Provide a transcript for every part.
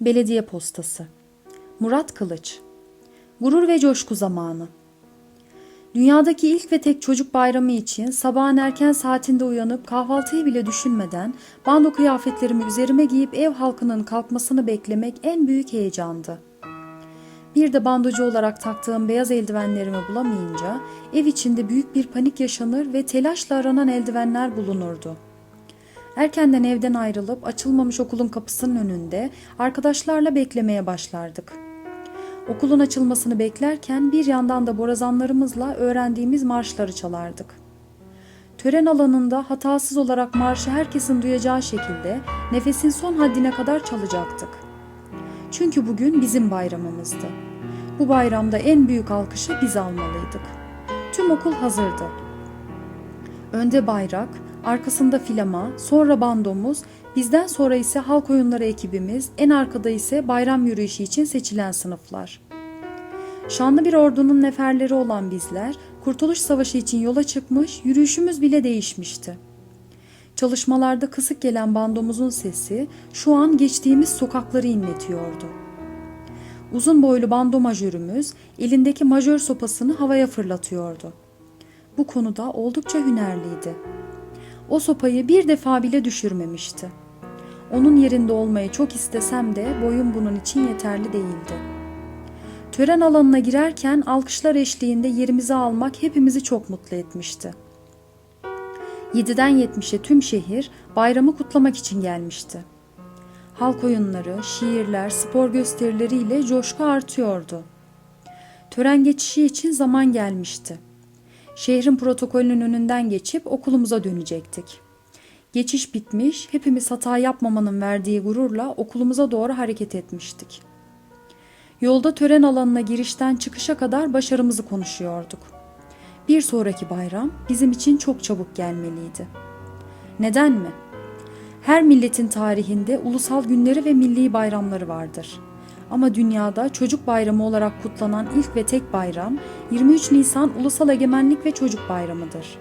Belediye Postası Murat Kılıç Gurur ve coşku zamanı Dünyadaki ilk ve tek çocuk bayramı için sabahın erken saatinde uyanıp kahvaltıyı bile düşünmeden bando kıyafetlerimi üzerime giyip ev halkının kalkmasını beklemek en büyük heyecandı. Bir de bandocu olarak taktığım beyaz eldivenlerimi bulamayınca ev içinde büyük bir panik yaşanır ve telaşla aranan eldivenler bulunurdu. Erkenden evden ayrılıp açılmamış okulun kapısının önünde arkadaşlarla beklemeye başlardık. Okulun açılmasını beklerken bir yandan da borazanlarımızla öğrendiğimiz marşları çalardık. Tören alanında hatasız olarak marşı herkesin duyacağı şekilde nefesin son haddine kadar çalacaktık. Çünkü bugün bizim bayramımızdı. Bu bayramda en büyük alkışı biz almalıydık. Tüm okul hazırdı. Önde bayrak, arkasında filama, sonra bandomuz, bizden sonra ise halk oyunları ekibimiz, en arkada ise bayram yürüyüşü için seçilen sınıflar. Şanlı bir ordunun neferleri olan bizler, Kurtuluş Savaşı için yola çıkmış, yürüyüşümüz bile değişmişti. Çalışmalarda kısık gelen bandomuzun sesi şu an geçtiğimiz sokakları inletiyordu. Uzun boylu bando majörümüz elindeki majör sopasını havaya fırlatıyordu. Bu konuda oldukça hünerliydi. O sopayı bir defa bile düşürmemişti. Onun yerinde olmayı çok istesem de boyum bunun için yeterli değildi. Tören alanına girerken alkışlar eşliğinde yerimizi almak hepimizi çok mutlu etmişti. 7'den 70'e tüm şehir bayramı kutlamak için gelmişti. Halk oyunları, şiirler, spor gösterileriyle coşku artıyordu. Tören geçişi için zaman gelmişti. Şehrin protokolünün önünden geçip okulumuza dönecektik. Geçiş bitmiş, hepimiz hata yapmamanın verdiği gururla okulumuza doğru hareket etmiştik. Yolda tören alanına girişten çıkışa kadar başarımızı konuşuyorduk. Bir sonraki bayram bizim için çok çabuk gelmeliydi. Neden mi? Her milletin tarihinde ulusal günleri ve milli bayramları vardır. Ama dünyada çocuk bayramı olarak kutlanan ilk ve tek bayram 23 Nisan Ulusal Egemenlik ve Çocuk Bayramıdır.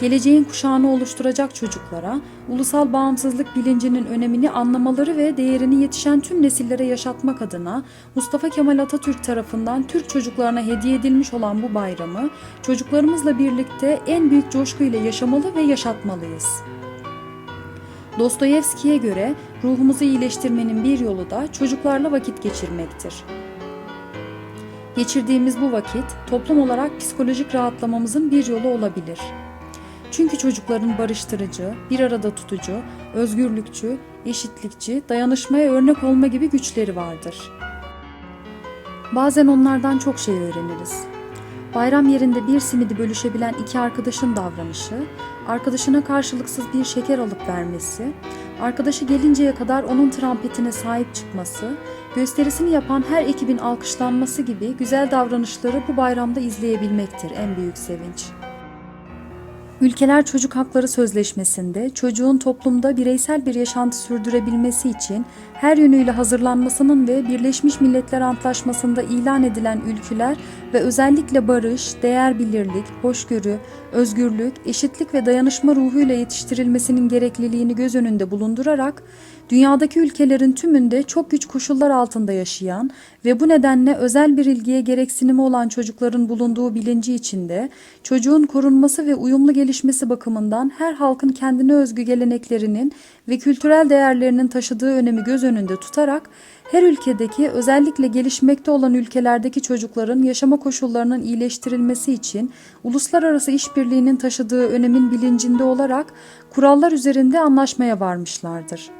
Geleceğin kuşağını oluşturacak çocuklara ulusal bağımsızlık bilincinin önemini anlamaları ve değerini yetişen tüm nesillere yaşatmak adına Mustafa Kemal Atatürk tarafından Türk çocuklarına hediye edilmiş olan bu bayramı çocuklarımızla birlikte en büyük coşkuyla yaşamalı ve yaşatmalıyız. Dostoyevski'ye göre ruhumuzu iyileştirmenin bir yolu da çocuklarla vakit geçirmektir. Geçirdiğimiz bu vakit toplum olarak psikolojik rahatlamamızın bir yolu olabilir. Çünkü çocukların barıştırıcı, bir arada tutucu, özgürlükçü, eşitlikçi, dayanışmaya örnek olma gibi güçleri vardır. Bazen onlardan çok şey öğreniriz. Bayram yerinde bir simidi bölüşebilen iki arkadaşın davranışı, arkadaşına karşılıksız bir şeker alıp vermesi, arkadaşı gelinceye kadar onun trampetine sahip çıkması, gösterisini yapan her ekibin alkışlanması gibi güzel davranışları bu bayramda izleyebilmektir en büyük sevinç. Ülkeler Çocuk Hakları Sözleşmesi'nde çocuğun toplumda bireysel bir yaşantı sürdürebilmesi için her yönüyle hazırlanmasının ve Birleşmiş Milletler Antlaşması'nda ilan edilen ülkeler ve özellikle barış, değer bilirlik, hoşgörü, özgürlük, eşitlik ve dayanışma ruhuyla yetiştirilmesinin gerekliliğini göz önünde bulundurarak dünyadaki ülkelerin tümünde çok güç koşullar altında yaşayan ve bu nedenle özel bir ilgiye gereksinimi olan çocukların bulunduğu bilinci içinde çocuğun korunması ve uyumlu gelişmesi bakımından her halkın kendine özgü geleneklerinin ve kültürel değerlerinin taşıdığı önemi göz önünde tutarak her ülkedeki özellikle gelişmekte olan ülkelerdeki çocukların yaşama koşullarının iyileştirilmesi için uluslararası işbirliğinin taşıdığı önemin bilincinde olarak kurallar üzerinde anlaşmaya varmışlardır.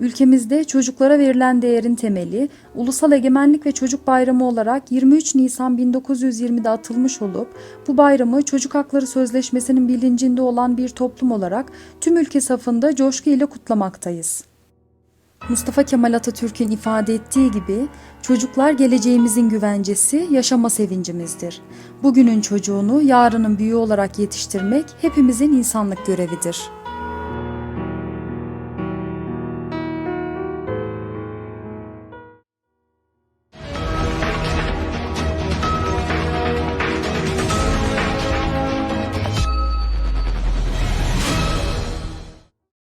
Ülkemizde çocuklara verilen değerin temeli Ulusal Egemenlik ve Çocuk Bayramı olarak 23 Nisan 1920'de atılmış olup bu bayramı Çocuk Hakları Sözleşmesi'nin bilincinde olan bir toplum olarak tüm ülke safında coşku ile kutlamaktayız. Mustafa Kemal Atatürk'ün ifade ettiği gibi çocuklar geleceğimizin güvencesi, yaşama sevincimizdir. Bugünün çocuğunu yarının büyüğü olarak yetiştirmek hepimizin insanlık görevidir.